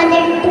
Thank you.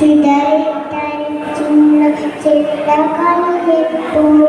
ചിതറിത്തരിച്ചിന്ന ചിന്തകളിലെപ്പോഴും